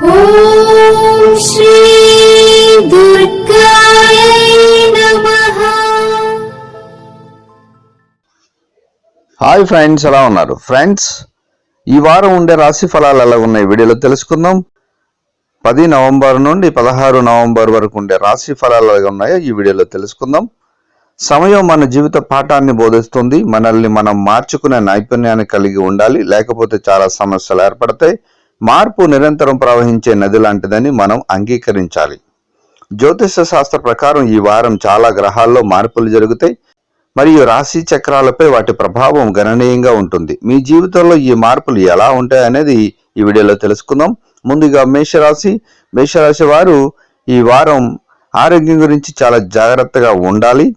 Hi friends ఎలా ఉన్నారు? Friends ఈ వారం ఉండే రాశి ఫలాలు ఎలా ఉన్నాయి వీడియోలో తెలుసుకుందాం. పది నవంబర్ నుండి పదహారు నవంబర్ వరకు ఉండే రాశి ఫలాలు ఉన్నాయో ఈ వీడియోలో తెలుసుకుందాం. సమయం మన జీవిత పాఠాన్ని బోధిస్తుంది. మనల్ని మనం మార్చుకునే నైపుణ్యాన్ని కలిగి ఉండాలి. లేకపోతే చాలా సమస్యలు ఏర్పడతాయి. మార్పు నిరంతరం ప్రవహించే నది లాంటిదని మనం అంగీకరించాలి. జ్యోతిష శాస్త్ర ప్రకారం ఈ వారం చాలా గ్రహాల్లో మార్పులు జరుగుతాయి. మరియు రాశి చక్రాలపై వాటి ప్రభావం గణనీయంగా ఉంటుంది. మీ జీవితంలో ఈ మార్పులు ఎలా ఉంటాయి అనేది ఈ వీడియోలో తెలుసుకుందాం. ముందుగా మేషరాశి. మేషరాశి వారు ఈ వారం ఆరోగ్యం గురించి చాలా జాగ్రత్తగా ఉండాలి.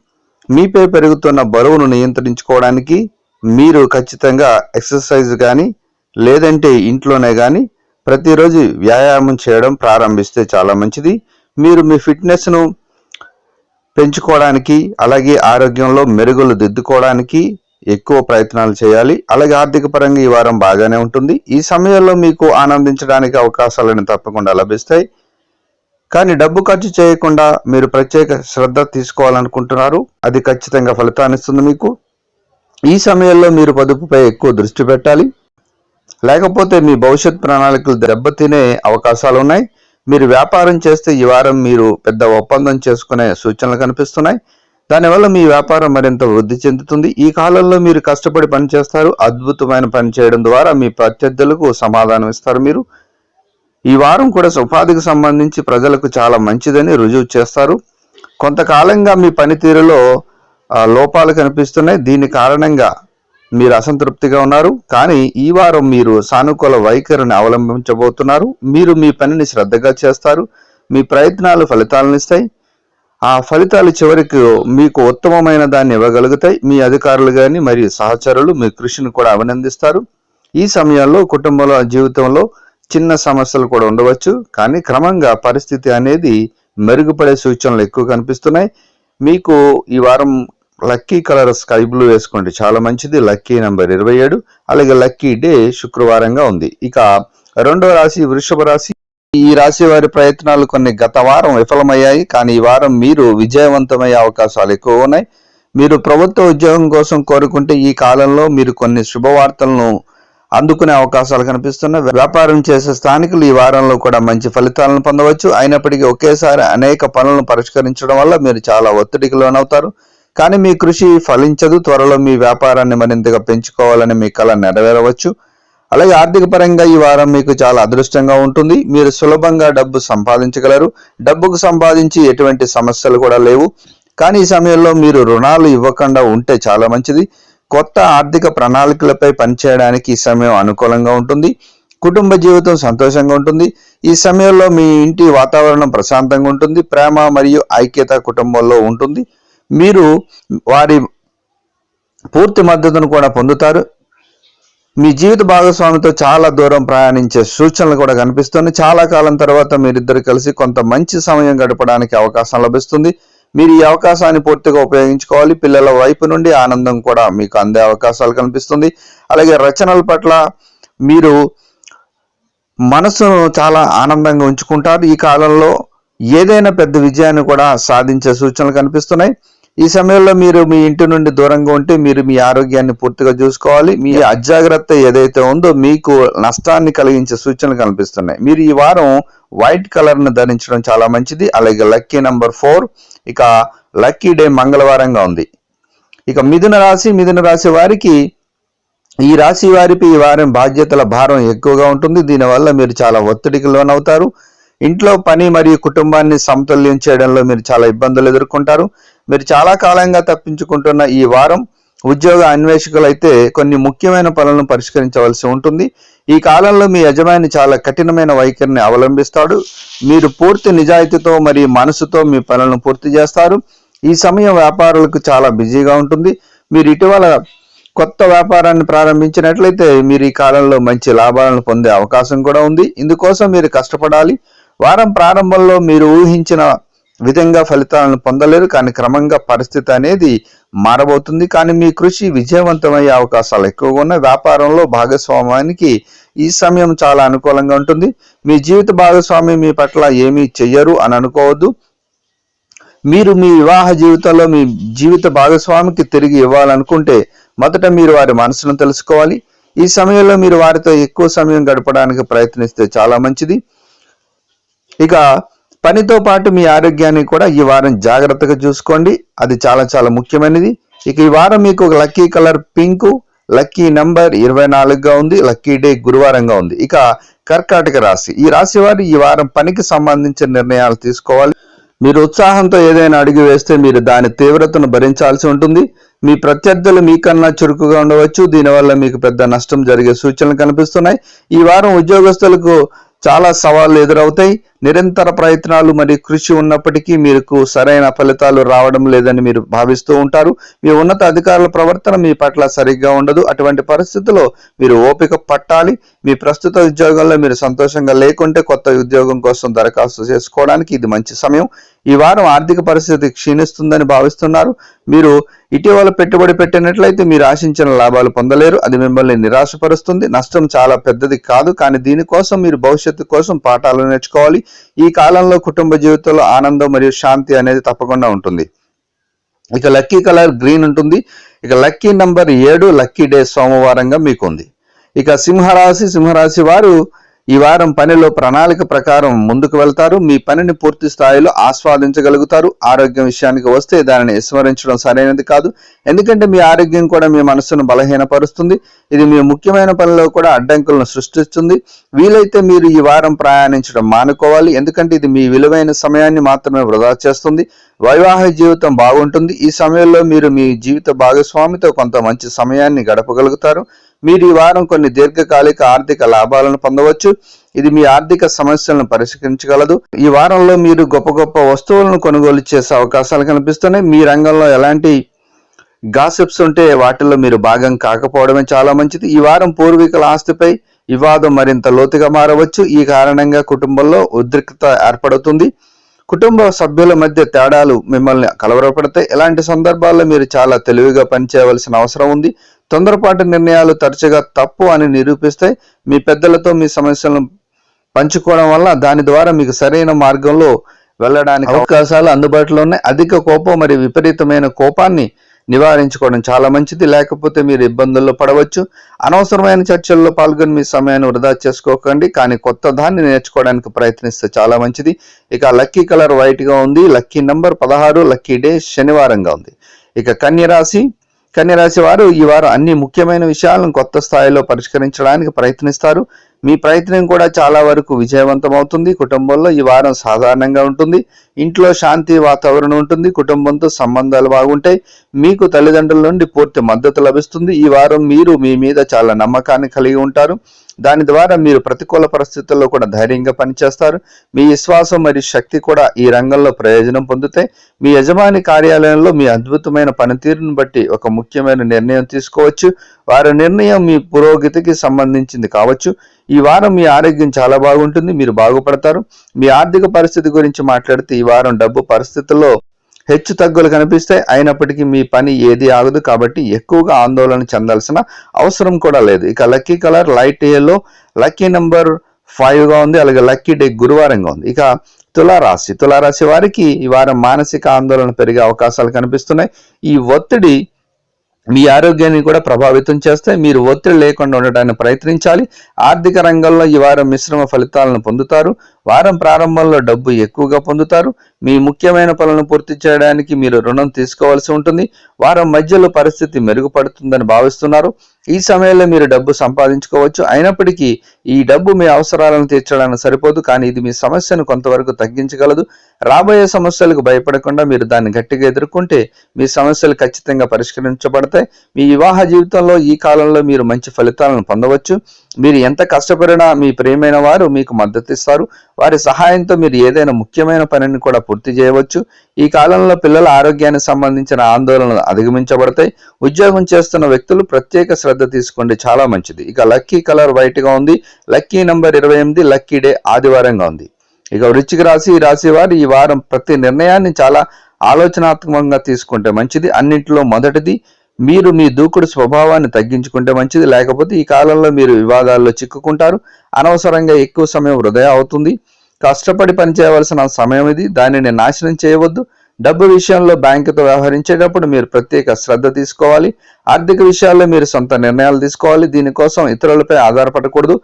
మీపై పెరుగుతున్న బరువును నియంత్రించుకోవడానికి మీరు ఖచ్చితంగా ఎక్సర్సైజ్ కానీ లేదంటే ఇంట్లోనే కానీ ప్రతిరోజు వ్యాయామం చేయడం ప్రారంభిస్తే చాలా మంచిది. మీరు మీ ఫిట్నెస్ను పెంచుకోవడానికి అలాగే ఆరోగ్యంలో మెరుగులు దిద్దుకోవడానికి ఎక్కువ ప్రయత్నాలు చేయాలి. అలాగే ఆర్థిక పరంగా ఈ వారం బాగానే ఉంటుంది. ఈ సమయంలో మీకు ఆనందించడానికి అవకాశాలను తప్పకుండా లభిస్తాయి. కానీ డబ్బు ఖర్చు చేయకుండా మీరు ప్రత్యేక శ్రద్ధ తీసుకోవాలనుకుంటున్నారు. అది ఖచ్చితంగా ఫలితాన్ని ఇస్తుంది మీకు. ఈ సమయంలో మీరు పొదుపుపై ఎక్కువ దృష్టి పెట్టాలి. లేకపోతే మీ భవిష్యత్ ప్రణాళికలు దెబ్బతినే అవకాశాలు ఉన్నాయి మీరు వ్యాపారం చేస్తే ఈ వారం మీరు పెద్ద ఒప్పందం చేసుకునే సూచనలు కనిపిస్తున్నాయి. దానివల్ల మీ వ్యాపారం మరింత వృద్ధి చెందుతుంది. ఈ కాలంలో మీరు కష్టపడి పని చేస్తారు. అద్భుతమైన పని చేయడం ద్వారా మీ ప్రత్యర్థులకు సమాధానం ఇస్తారు మీరు. ఈ వారం కూడా ఉపాధికి సంబంధించి ప్రజలకు చాలా మంచిదని రుజువు చేస్తారు. కొంతకాలంగా మీ పనితీరులో లోపాలు కనిపిస్తున్నాయి. దీని కారణంగా మీరు అసంతృప్తిగా ఉన్నారు కానీ ఈ వారం మీరు సానుకూల వైఖరిని అవలంబించబోతున్నారు. మీరు మీ పనిని శ్రద్ధగా చేస్తారు మీ ప్రయత్నాలు ఫలితాలను ఇస్తాయి. ఆ ఫలితాలు చివరికి మీకు ఉత్తమమైన దాన్ని ఇవ్వగలుగుతాయి. మీ అధికారులు కానీ మరియు సహచరులు మీ కృషిని కూడా అభినందిస్తారు. ఈ సమయంలో కుటుంబంలో జీవితంలో చిన్న సమస్యలు కూడా ఉండవచ్చు కానీ క్రమంగా పరిస్థితి అనేది మెరుగుపడే సూచనలు ఎక్కువ కనిపిస్తున్నాయి. మీకు ఈ వారం లక్కీ కలర్ స్కై బ్లూ వేసుకోండి. చాలా మంచిది. లక్కీ నెంబర్ ఇరవై ఏడు. అలాగే లక్కీ డే శుక్రవారంగా ఉంది. ఇక రెండవ రాశి వృషభ రాశి. ఈ రాశి వారి ప్రయత్నాలు కొన్ని గత వారం విఫలమయ్యాయి. కానీ ఈ వారం మీరు విజయవంతమయ్యే అవకాశాలు ఎక్కువ ఉన్నాయి. మీరు ప్రభుత్వ ఉద్యోగం కోసం కోరుకుంటే ఈ కాలంలో మీరు కొన్ని శుభవార్తలను అందుకునే అవకాశాలు కనిపిస్తున్నాయి. వ్యాపారం చేసే స్థానికులు ఈ వారంలో కూడా మంచి ఫలితాలను పొందవచ్చు. అయినప్పటికీ ఒకేసారి అనేక పనులను పరిష్కరించడం వల్ల మీరు చాలా ఒత్తిడికి లోనవుతారు. కానీ మీ కృషి ఫలించదు. త్వరలో మీ వ్యాపారాన్ని మరింతగా పెంచుకోవాలని మీ కళ నెరవేరవచ్చు. అలాగే ఆర్థిక పరంగా ఈ వారం మీకు చాలా అదృష్టంగా ఉంటుంది. మీరు సులభంగా డబ్బు సంపాదించగలరు. డబ్బుకు సంపాదించి ఎటువంటి సమస్యలు కూడా లేవు. కానీ ఈ సమయంలో మీరు రుణాలు ఇవ్వకుండా ఉంటే చాలా మంచిది. కొత్త ఆర్థిక ప్రణాళికలపై పనిచేయడానికి ఈ సమయం అనుకూలంగా ఉంటుంది. కుటుంబ జీవితం సంతోషంగా ఉంటుంది. ఈ సమయంలో మీ ఇంటి వాతావరణం ప్రశాంతంగా ఉంటుంది. ప్రేమ మరియు ఐక్యత కుటుంబంలో ఉంటుంది. మీరు వారి పూర్తి మద్దతును కూడా పొందుతారు. మీ జీవిత భాగస్వామితో చాలా దూరం ప్రయాణించే సూచనలు కూడా కనిపిస్తుంది. చాలా కాలం తర్వాత మీరిద్దరు కలిసి కొంత మంచి సమయం గడపడానికి అవకాశం లభిస్తుంది. మీరు ఈ అవకాశాన్ని పూర్తిగా ఉపయోగించుకోవాలి. పిల్లల వైపు నుండి ఆనందం కూడా మీకు అందే అవకాశాలు కనిపిస్తుంది. అలాగే రచనల పట్ల మీరు మనసును చాలా ఆనందంగా ఉంచుకుంటారు. ఈ కాలంలో ఏదైనా పెద్ద విజయాన్ని కూడా సాధించే సూచనలు కనిపిస్తున్నాయి. ఈ సమయంలో మీరు మీ ఇంటి నుండి దూరంగా ఉంటే మీరు మీ ఆరోగ్యాన్ని పూర్తిగా చూసుకోవాలి. మీ అజాగ్రత్త ఏదైతే ఉందో మీకు నష్టాన్ని కలిగించే సూచనలు కనిపిస్తున్నాయి. మీరు ఈ వారం వైట్ కలర్ను ధరించడం చాలా మంచిది. అలాగే లక్కీ నంబర్ ఫోర్ ఇక లక్కీ డే మంగళవారంగా ఉంది. ఇక మిథున రాశి మిథున రాశి వారికి ఈ రాశి వారికి ఈ వారం బాధ్యతల భారం ఎక్కువగా ఉంటుంది. దీనివల్ల మీరు చాలా ఒత్తిడికి లోనవుతారు. ఇంట్లో పని మరియు కుటుంబాన్ని సమతుల్యం చేయడంలో మీరు చాలా ఇబ్బందులు ఎదుర్కొంటారు. మీరు చాలా కాలంగా తప్పించుకుంటున్న ఈ వారం ఉద్యోగ అన్వేషకులైతే కొన్ని ముఖ్యమైన పనులను పరిష్కరించవలసి ఉంటుంది. ఈ కాలంలో మీ యజమాని చాలా కఠినమైన వైఖరిని అవలంబిస్తాడు. మీరు పూర్తి నిజాయితీతో మరియు మనసుతో మీ పనులను పూర్తి చేస్తారు. ఈ సమయం వ్యాపారులకు చాలా బిజీగా ఉంటుంది. మీరు ఇటీవల కొత్త వ్యాపారాన్ని ప్రారంభించినట్లయితే మీరు ఈ కాలంలో మంచి లాభాలను పొందే అవకాశం కూడా ఉంది. ఇందుకోసం మీరు కష్టపడాలి. వారం ప్రారంభంలో మీరు ఊహించిన విధంగా ఫలితాలను పొందలేరు కానీ క్రమంగా పరిస్థితి అనేది మారబోతుంది. కానీ మీ కృషి విజయవంతమయ్యే అవకాశాలు ఎక్కువగా ఉన్న వ్యాపారంలో భాగస్వామ్యానికి ఈ సమయం చాలా అనుకూలంగా ఉంటుంది. మీ జీవిత భాగస్వామి మీ పట్ల ఏమీ చెయ్యరు అని అనుకోవద్దు. మీరు మీ వివాహ జీవితంలో మీ జీవిత భాగస్వామికి తిరిగి ఇవ్వాలనుకుంటే మొదట మీరు వారి మనసును తెలుసుకోవాలి. ఈ సమయంలో మీరు వారితో ఎక్కువ సమయం గడపడానికి ప్రయత్నిస్తే చాలా మంచిది. ఇక పనితో పాటు మీ ఆరోగ్యాన్ని కూడా ఈ వారం జాగ్రత్తగా చూసుకోండి. అది చాలా చాలా ముఖ్యమైనది. ఇక ఈ వారం మీకు lucky colour pink lucky number ఇరవై నాలుగుగా ఉంది లక్కీ డే గురువారంగా ఉంది. ఇక కర్కాటక రాశి. ఈ రాశి వారు ఈ వారం పనికి సంబంధించిన నిర్ణయాలు తీసుకోవాలి. మీరు ఉత్సాహంతో ఏదైనా అడుగు వేస్తే మీరు దాని తీవ్రతను భరించాల్సి ఉంటుంది. మీ ప్రత్యర్థులు మీకన్నా చురుకుగా ఉండవచ్చు. దీనివల్ల మీకు పెద్ద నష్టం జరిగే సూచనలు కనిపిస్తున్నాయి. ఈ వారం ఉద్యోగస్తులకు చాలా సవాళ్ళు ఎదురవుతాయి. నిరంతర ప్రయత్నాలు మరియు కృషి ఉన్నప్పటికీ మీకు సరైన ఫలితాలు రావడం లేదని మీరు భావిస్తూ ఉంటారు. మీ ఉన్నత అధికారుల ప్రవర్తన మీ పట్ల సరిగ్గా ఉండదు. అటువంటి పరిస్థితుల్లో మీరు ఓపిక పట్టాలి. మీ ప్రస్తుత ఉద్యోగంలో మీరు సంతోషంగా లేకుంటే కొత్త ఉద్యోగం కోసం దరఖాస్తు చేసుకోవడానికి ఇది మంచి సమయం. ఈ వారం ఆర్థిక పరిస్థితి క్షీణిస్తుందని భావిస్తున్నారు. మీరు ఇటీవల పెట్టుబడి పెట్టినట్లయితే మీరు ఆశించిన లాభాలు పొందలేరు. అది మిమ్మల్ని నిరాశపరుస్తుంది. నష్టం చాలా పెద్దది కాదు. కానీ దీనికోసం మీరు భవిష్యత్తు కోసం పాఠాలు నేర్చుకోవాలి. ఈ కాలంలో కుటుంబ జీవితంలో ఆనందం మరియు శాంతి అనేది తప్పకుండా ఉంటుంది. ఇక లక్కీ కలర్ గ్రీన్ ఉంటుంది. ఇక లక్కీ నంబర్ ఏడు లక్కీ డే సోమవారంగా మీకు ఉంది ఇక సింహరాశి సింహరాశి వారు ఈ వారం పనిలో ప్రణాళిక ప్రకారం ముందుకు వెళ్తారు. మీ పనిని పూర్తి స్థాయిలో ఆస్వాదించగలుగుతారు. ఆరోగ్యం విషయానికి వస్తే దానిని విస్మరించడం సరైనది కాదు. ఎందుకంటే మీ ఆరోగ్యం కూడా మీ మనస్సును బలహీనపరుస్తుంది. ఇది మీ ముఖ్యమైన పనిలో కూడా అడ్డంకులను సృష్టిస్తుంది. వీలైతే మీరు ఈ వారం ప్రయాణించడం మానుకోవాలి. ఎందుకంటే ఇది మీ విలువైన సమయాన్ని మాత్రమే వృధా చేస్తుంది. వైవాహిక జీవితం బాగుంటుంది. ఈ సమయంలో మీరు మీ జీవిత భాగస్వామితో కొంత మంచి సమయాన్ని గడపగలుగుతారు. మీరు ఈ వారం కొన్ని దీర్ఘకాలిక ఆర్థిక లాభాలను పొందవచ్చు. ఇది మీ ఆర్థిక సమస్యలను పరిష్కరించగలదు. ఈ వారంలో మీరు గొప్ప గొప్ప వస్తువులను కొనుగోలు చేసే అవకాశాలు కనిపిస్తున్నాయి. మీ రంగంలో ఎలాంటి గాసిప్స్ ఉంటే వాటిల్లో మీరు భాగం కాకపోవడమే చాలా మంచిది. ఈ వారం పూర్వీకుల ఆస్తిపై వివాదం మరింత లోతుగా మారవచ్చు. ఈ కారణంగా కుటుంబంలో ఉద్రిక్తత ఏర్పడుతుంది. కుటుంబ సభ్యుల మధ్య తేడాలు మిమ్మల్ని కలవరపడతాయి. ఇలాంటి సందర్భాల్లో మీరు చాలా తెలివిగా పనిచేయవలసిన అవసరం ఉంది. తొందరపాటు నిర్ణయాలు తరచుగా తప్పు అని నిరూపిస్తాయి మీ పెద్దలతో మీ సమస్యలను పంచుకోవడం వల్ల దాని ద్వారా మీకు సరైన మార్గంలో వెళ్ళడానికి అవకాశాలు అందుబాటులో ఉన్నాయి. అధిక కోపం మరియు విపరీతమైన కోపాన్ని నివారించుకోవడం చాలా మంచిది. లేకపోతే మీరు ఇబ్బందుల్లో పడవచ్చు. అనవసరమైన చర్చల్లో పాల్గొని మీ సమయాన్ని వృధా చేసుకోకండి. కానీ కొత్త దాన్ని నేర్చుకోవడానికి ప్రయత్నిస్తే చాలా మంచిది. ఇక లక్కీ కలర్ వైట్గా ఉంది. లక్కీ నంబర్ పదహారు లక్కీ డే శనివారంగా ఉంది. ఇక కన్య కన్యరాశి వారు ఈ వారం అన్ని ముఖ్యమైన విషయాలను కొత్త స్థాయిలో పరిష్కరించడానికి ప్రయత్నిస్తారు. మీ ప్రయత్నం కూడా చాలా వరకు విజయవంతం అవుతుంది కుటుంబంలో ఈ వారం సాధారణంగా ఉంటుంది. ఇంట్లో శాంతి వాతావరణం ఉంటుంది. కుటుంబంతో సంబంధాలు బాగుంటాయి. మీకు తల్లిదండ్రుల నుండి పూర్తి మద్దతు లభిస్తుంది. ఈ వారం మీరు మీ మీద చాలా నమ్మకాన్ని కలిగి ఉంటారు. దాని ద్వారా మీరు ప్రతికూల పరిస్థితుల్లో కూడా ధైర్యంగా పనిచేస్తారు. మీ విశ్వాసం మరియు శక్తి కూడా ఈ రంగంలో ప్రయోజనం పొందుతాయి మీ యజమాని కార్యాలయంలో మీ అద్భుతమైన పనితీరును బట్టి ఒక ముఖ్యమైన నిర్ణయం తీసుకోవచ్చు. వారి నిర్ణయం మీ పురోగతికి సంబంధించింది కావచ్చు. ఈ వారం మీ ఆరోగ్యం చాలా బాగుంటుంది మీరు బాగుపడతారు. మీ ఆర్థిక పరిస్థితి గురించి మాట్లాడితే ఈ వారం డబ్బు పరిస్థితుల్లో హెచ్చు తగ్గులు కనిపిస్తాయి అయినప్పటికీ మీ పని ఏది ఆగదు కాబట్టి ఎక్కువగా ఆందోళన చెందాల్సిన అవసరం కూడా లేదు. ఇక lucky colour light yellow lucky number ఫైవ్గా ఉంది అలాగే లక్కీ డే గురువారంగా ఉంది. ఇక తులారాశి తులారాశి వారికి ఈ వారం మానసిక ఆందోళన పెరిగే అవకాశాలు కనిపిస్తున్నాయి. ఈ ఒత్తిడి మీ ఆరోగ్యాన్ని కూడా ప్రభావితం చేస్తాయి మీరు ఒత్తిడి లేకుండా ఉండటానికి ప్రయత్నించాలి. ఆర్థిక రంగంలో ఈ వారం మిశ్రమ ఫలితాలను పొందుతారు. వారం ప్రారంభంలో డబ్బు ఎక్కువగా పొందుతారు. మీ ముఖ్యమైన పనులను పూర్తి చేయడానికి మీరు రుణం తీసుకోవాల్సి ఉంటుంది. వారం మధ్యలో పరిస్థితి మెరుగుపడుతుందని భావిస్తున్నారు. ఈ సమయంలో మీరు డబ్బు సంపాదించుకోవచ్చు. అయినప్పటికీ ఈ డబ్బు మీ అవసరాలను తీర్చడానికి సరిపోదు. కానీ ఇది మీ సమస్యను కొంతవరకు తగ్గించగలదు. రాబోయే సమస్యలకు భయపడకుండా మీరు దాన్ని గట్టిగా ఎదుర్కొంటే మీ సమస్యలు ఖచ్చితంగా పరిష్కరించబడతాయి. మీ వివాహ జీవితంలో ఈ కాలంలో మీరు మంచి ఫలితాలను పొందవచ్చు. మీరు ఎంత కష్టపడినా మీ ప్రియమైన వారు మీకు మద్దతిస్తారు. వారి సహాయంతో మీరు ఏదైనా ముఖ్యమైన పనిని కూడా పూర్తి చేయవచ్చు. ఈ కాలంలో పిల్లల ఆరోగ్యానికి సంబంధించిన ఆందోళనలు అధిగమించబడతాయి. ఉద్యోగం చేస్తున్న వ్యక్తులు ప్రత్యేక శ్రద్ధ తీసుకోండి చాలా మంచిది. ఇక లక్కీ కలర్ వైట్గా ఉంది. లక్కీ నంబర్ ఇరవై ఎనిమిది లక్కీ డే ఆదివారంగా ఉంది. ఇక వృచ్చిక రాశి ఈ రాశి వారు ఈ వారం ప్రతి నిర్ణయాన్ని చాలా ఆలోచనాత్మకంగా తీసుకుంటే మంచిది. అన్నింటిలో మొదటిది మీరు మీ దూకుడు స్వభావాన్ని తగ్గించుకుంటే మంచిది. లేకపోతే ఈ కాలంలో మీరు వివాదాల్లో చిక్కుకుంటారు. అనవసరంగా ఎక్కువ సమయం వృధా అవుతుంది. కష్టపడి పనిచేయవలసిన సమయం ఇది. దానిని నాశనం చేయవద్దు. డబ్బు విషయంలో బ్యాంకుతో వ్యవహరించేటప్పుడు మీరు ప్రత్యేక శ్రద్ధ తీసుకోవాలి. ఆర్థిక విషయాల్లో మీరు సొంత నిర్ణయాలు తీసుకోవాలి. దీనికోసం ఇతరులపై ఆధారపడకూడదు.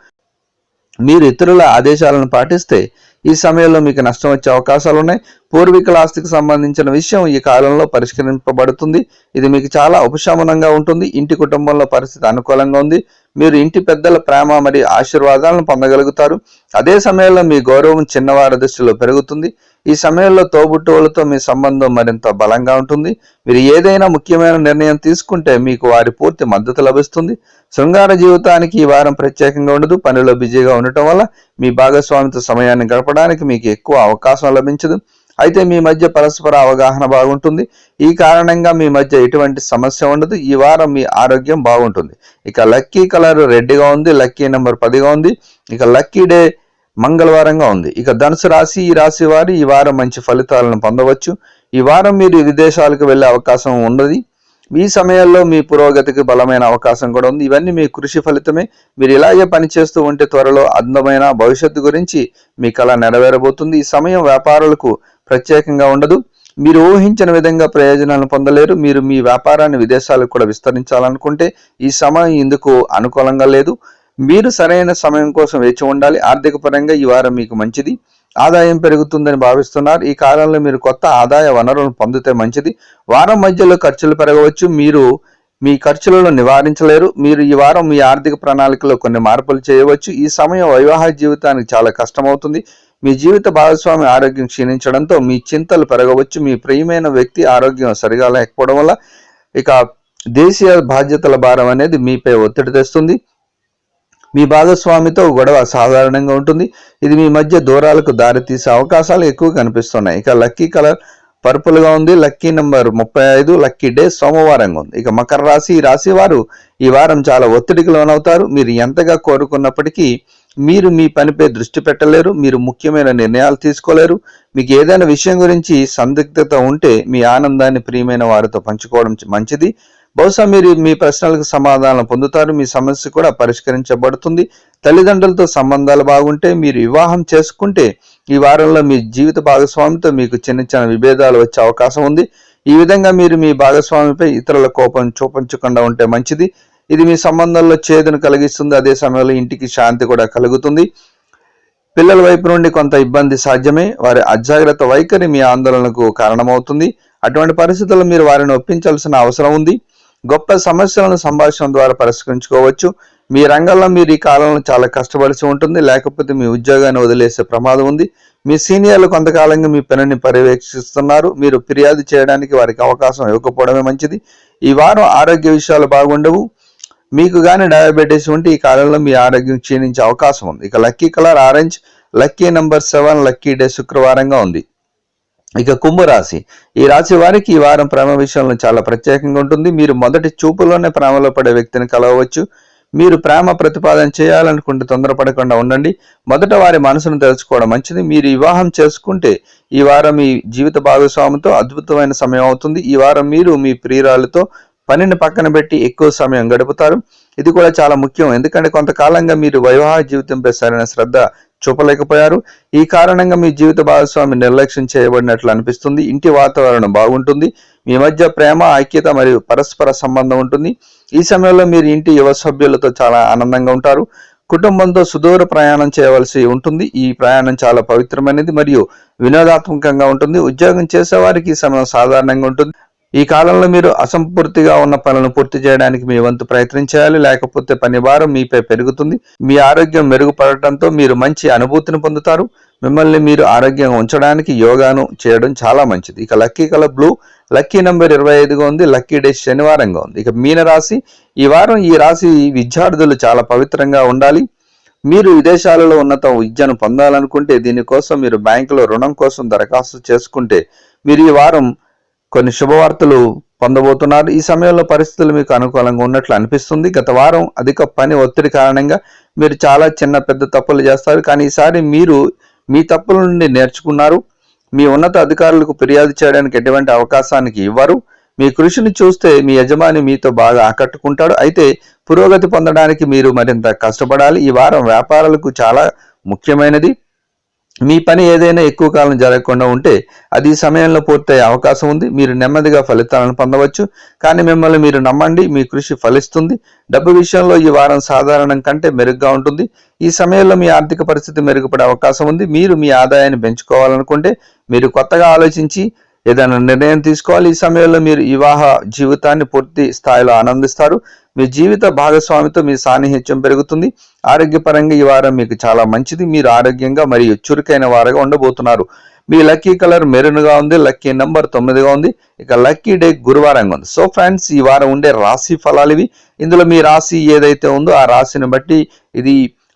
మీరు ఇతరుల ఆదేశాలను పాటిస్తే ఈ సమయంలో మీకు నష్టం వచ్చే అవకాశాలు ఉన్నాయి. పూర్వీకుల ఆస్తికి సంబంధించిన విషయం ఈ కాలంలో పరిష్కరింపబడుతుంది. ఇది మీకు చాలా ఉపశమనంగా ఉంటుంది. ఇంటి కుటుంబంలో పరిస్థితి అనుకూలంగా ఉంది. మీరు ఇంటి పెద్దల ప్రేమ మరియు ఆశీర్వాదాలను పొందగలుగుతారు. అదే సమయంలో మీ గౌరవం చిన్నవారి దృష్టిలో పెరుగుతుంది. ఈ సమయంలో తోబుట్టువులతో మీ సంబంధం మరింత బలంగా ఉంటుంది. మీరు ఏదైనా ముఖ్యమైన నిర్ణయం తీసుకుంటే మీకు వారి పూర్తి మద్దతు లభిస్తుంది. శృంగార జీవితానికి ఈ వారం ప్రత్యేకంగా ఉండదు. పనిలో బిజీగా ఉండటం వల్ల మీ భాగస్వామితో సమయాన్ని గడప చెప్పడానికి మీకు ఎక్కువ అవకాశం లభించదు. అయితే మీ మధ్య పరస్పర అవగాహన బాగుంటుంది. ఈ కారణంగా మీ మధ్య ఎటువంటి సమస్య ఉండదు. ఈ వారం మీ ఆరోగ్యం బాగుంటుంది. ఇక లక్కీ కలర్ రెడ్గా ఉంది లక్కీ నెంబర్ పదిగా ఉంది. ఇక లక్కీ డే మంగళవారంగా ఉంది. ఇక ధనుసు రాశి ఈ రాశి వారు ఈ వారం మంచి ఫలితాలను పొందవచ్చు. ఈ వారం మీరు విదేశాలకు వెళ్ళే అవకాశం ఉండదు. మీ సమయాల్లో మీ పురోగతికి బలమైన అవకాశం కూడా ఉంది. ఇవన్నీ మీ కృషి ఫలితమే. మీరు ఇలాగే పనిచేస్తూ ఉంటే త్వరలో అందమైన భవిష్యత్తు గురించి మీ కళ నెరవేరబోతుంది. ఈ సమయం వ్యాపారులకు ప్రత్యేకంగా ఉండదు. మీరు ఊహించిన విధంగా ప్రయోజనాలను పొందలేరు. మీరు మీ వ్యాపారాన్ని విదేశాలకు కూడా విస్తరించాలనుకుంటే ఈ సమయం ఇందుకు అనుకూలంగా లేదు. మీరు సరైన సమయం కోసం వేచి ఉండాలి. ఆర్థిక పరంగా ఈ వారం మీకు మంచిది. ఆదాయం పెరుగుతుందని భావిస్తున్నారు. ఈ కాలంలో మీరు కొత్త ఆదాయ వనరులను పొందితే మంచిది. వారం మధ్యలో ఖర్చులు పెరగవచ్చు. మీరు మీ ఖర్చులను నివారించలేరు. మీరు ఈ వారం మీ ఆర్థిక ప్రణాళికలో కొన్ని మార్పులు చేయవచ్చు. ఈ సమయం వైవాహిక జీవితానికి చాలా కష్టమవుతుంది. మీ జీవిత భాగస్వామి ఆరోగ్యం క్షీణించడంతో మీ చింతలు పెరగవచ్చు. మీ ప్రియమైన వ్యక్తి ఆరోగ్యం సరిగా లేకపోవడం వల్ల ఇక దేశీయ బాధ్యతల భారం అనేది మీపై ఒత్తిడి తెస్తుంది. మీ భాగస్వామితో గొడవ సాధారణంగా ఉంటుంది. ఇది మీ మధ్య దూరాలకు దారితీసే అవకాశాలు ఎక్కువ కనిపిస్తున్నాయి. ఇక లక్కీ కలర్ పర్పుల్గా ఉంది. లక్కీ నెంబర్ ముప్పై ఐదు లక్కీ డే సోమవారంగా ఉంది. ఇక మకర రాశి ఈ రాశి వారు ఈ వారం చాలా ఒత్తిడికి లోనవుతారు. మీరు ఎంతగా కోరుకున్నప్పటికీ మీరు మీ పనిపై దృష్టి పెట్టలేరు. మీరు ముఖ్యమైన నిర్ణయాలు తీసుకోలేరు. మీకు ఏదైనా విషయం గురించి సందిగ్ధత ఉంటే మీ ఆనందాన్ని ప్రియమైన వారితో పంచుకోవడం మంచిది. బహుశా మీరు మీ ప్రశ్నలకు సమాధానం పొందుతారు మీ సమస్య కూడా పరిష్కరించబడుతుంది. తల్లిదండ్రులతో సంబంధాలు బాగుంటే మీరు వివాహం చేసుకుంటే ఈ వారంలో మీ జీవిత భాగస్వామితో మీకు చిన్న చిన్న విభేదాలు వచ్చే అవకాశం ఉంది. ఈ విధంగా మీరు మీ భాగస్వామిపై ఇతరుల కోపం చూపించకుండా ఉంటే మంచిది. ఇది మీ సంబంధంలో చేదును కలిగిస్తుంది. అదే సమయంలో ఇంటికి శాంతి కూడా కలుగుతుంది. పిల్లల వైపు నుండి కొంత ఇబ్బంది సాధ్యమే. వారి అజాగ్రత్త వైఖరి మీ ఆందోళనకు కారణమవుతుంది. అటువంటి పరిస్థితుల్లో మీరు వారిని ఒప్పించాల్సిన అవసరం ఉంది. గొప్ప సమస్యలను సంభాషణ ద్వారా పరిష్కరించుకోవచ్చు. మీ రంగంలో మీరు ఈ కాలంలో చాలా కష్టపడిసి ఉంటుంది. లేకపోతే మీ ఉద్యోగాన్ని వదిలేసే ప్రమాదం ఉంది. మీ సీనియర్లు కొంతకాలంగా మీ పనిని పర్యవేక్షిస్తున్నారు. మీరు ఫిర్యాదు చేయడానికి వారికి అవకాశం ఇవ్వకపోవడమే మంచిది. ఈ వారం ఆరోగ్య విషయాలు బాగుండవు. మీకు కానీ డయాబెటీస్ ఉంటే ఈ కాలంలో మీ ఆరోగ్యం క్షీణించే అవకాశం ఉంది. ఇక lucky colour orange lucky number seven lucky day శుక్రవారంగా ఉంది. ఇక కుంభరాశి. ఈ రాశి వారికి ఈ వారం ప్రేమ విషయంలో చాలా ప్రత్యేకంగా ఉంటుంది. మీరు మొదటి చూపులోనే ప్రేమలో పడే వ్యక్తిని కలవచ్చు మీరు ప్రేమ ప్రతిపాదన చేయాలనుకుంటే తొందరపడకుండా ఉండండి. మొదట వారి మనసును తెలుసుకోవడం మంచిది. మీరు వివాహం చేసుకుంటే ఈ వారం మీ జీవిత భాగస్వామితో అద్భుతమైన సమయం అవుతుంది. ఈ వారం మీరు మీ ప్రియురాలతో పనిని పక్కన పెట్టి ఎక్కువ సమయం గడుపుతారు. ఇది కూడా చాలా ముఖ్యం. ఎందుకంటే కొంతకాలంగా మీరు వైవాహిక జీవితంపై సరైన శ్రద్ధ చూపలేకపోయారు. ఈ కారణంగా మీ జీవిత భాగస్వామి నిర్లక్ష్యం చేయబడినట్లు అనిపిస్తుంది. ఇంటి వాతావరణం బాగుంటుంది. మీ మధ్య ప్రేమ ఐక్యత మరియు పరస్పర సంబంధం ఉంటుంది. ఈ సమయంలో మీరు ఇంటి యువ సభ్యులతో చాలా ఆనందంగా ఉంటారు. కుటుంబంతో సుదూర ప్రయాణం చేయవలసి ఉంటుంది. ఈ ప్రయాణం చాలా పవిత్రమైనది మరియు వినోదాత్మకంగా ఉంటుంది. ఉద్యోగం చేసేవారికి ఈ సమయం సాధారణంగా ఉంటుంది. ఈ కాలంలో మీరు అసంపూర్తిగా ఉన్న పనులను పూర్తి చేయడానికి మీ వంతు ప్రయత్నం చేయాలి. లేకపోతే పని భారం మీపై పెరుగుతుంది. మీ ఆరోగ్యం మెరుగుపడటంతో మీరు మంచి అనుభూతిని పొందుతారు. మిమ్మల్ని మీరు ఆరోగ్యంగా ఉంచడానికి యోగాను చేయడం చాలా మంచిది. ఇక lucky colour blue lucky number ఇరవై ఐదుగా ఉంది. లక్కీ డే శనివారంగా ఉంది. ఇక మీన రాశి ఈ వారం ఈ రాశి విద్యార్థులు చాలా పవిత్రంగా ఉండాలి. మీరు విదేశాలలో ఉన్నత విద్యను పొందాలనుకుంటే దీనికోసం మీరు బ్యాంకులో రుణం కోసం దరఖాస్తు చేసుకుంటే మీరు ఈ వారం కొన్ని శుభవార్తలు పొందబోతున్నారు. ఈ సమయంలో పరిస్థితులు మీకు అనుకూలంగా ఉన్నట్లు అనిపిస్తుంది. గత వారం అధిక పని ఒత్తిడి కారణంగా మీరు చాలా చిన్న పెద్ద తప్పులు చేస్తారు. కానీ ఈసారి మీరు మీ తప్పుల నుండి నేర్చుకున్నారు. మీ ఉన్నత అధికారులకు ఫిర్యాదు చేయడానికి ఎటువంటి అవకాశానికి ఇవ్వరు. మీ కృషిని చూస్తే మీ యజమాని మీతో బాగా ఆకట్టుకుంటాడు. అయితే పురోగతి పొందడానికి మీరు మరింత కష్టపడాలి. ఈ వారం వ్యాపారాలకు చాలా ముఖ్యమైనది. మీ పని ఏదైనా ఎక్కువ కాలం జరగకుండా ఉంటే అది సమయంలో పూర్తయ్యే అవకాశం ఉంది. మీరు నెమ్మదిగా ఫలితాలను పొందవచ్చు. కానీ మిమ్మల్ని మీరు నమ్మండి మీ కృషి ఫలిస్తుంది. డబ్బు విషయంలో ఈ వారం సాధారణం కంటే మెరుగ్గా ఉంటుంది. ఈ సమయంలో మీ ఆర్థిక పరిస్థితి మెరుగుపడే అవకాశం ఉంది. మీరు మీ ఆదాయాన్ని పెంచుకోవాలనుకుంటే మీరు కొత్తగా ఆలోచించి ఏదైనా నిర్ణయం తీసుకోవాలి. ఈ సమయంలో మీరు వివాహ జీవితాన్ని పూర్తి స్థాయిలో ఆనందిస్తారు. మీ జీవిత భాగస్వామితో మీ సాన్నిహిత్యం పెరుగుతుంది. ఆరోగ్యపరంగా ఈ వారం మీకు చాలా మంచిది. మీరు ఆరోగ్యంగా మరియు చురుకైన వారుగా ఉండబోతున్నారు. మీ లక్కీ కలర్ మెరూన్గా ఉంది. లక్కీ నెంబర్ తొమ్మిదిగా ఉంది. ఇక లక్కీ డే గురువారంగా ఉంది. సో ఫ్రెండ్స్ ఈ వారం ఉండే రాశి ఫలాలు ఇవి. ఇందులో మీ రాశి ఏదైతే ఉందో ఆ రాశిని బట్టి ఇది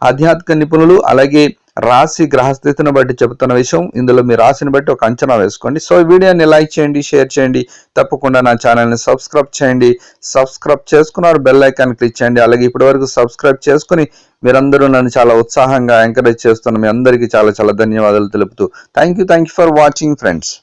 ఆధ్యాత్మిక నిపుణులు అలాగే రాశి గ్రహస్థితిని బట్టి చెబుతున్న విషయం. ఇందులో మీ రాశిని బట్టి ఒక అంచనా వేసుకోండి. సో ఈ వీడియోని లైక్ చేయండి షేర్ చేయండి. తప్పకుండా నా ఛానల్ని సబ్స్క్రైబ్ చేయండి. సబ్స్క్రైబ్ చేసుకున్నారు బెల్ ఐకాన్ క్లిక్ చేయండి. అలాగే ఇప్పటివరకు సబ్స్క్రైబ్ చేసుకుని మీరందరూ నన్ను చాలా ఉత్సాహంగా ఎంకరేజ్ చేస్తున్న మీ అందరికీ చాలా చాలా ధన్యవాదాలు తెలుపుతూ. Thank you thank you for watching friends.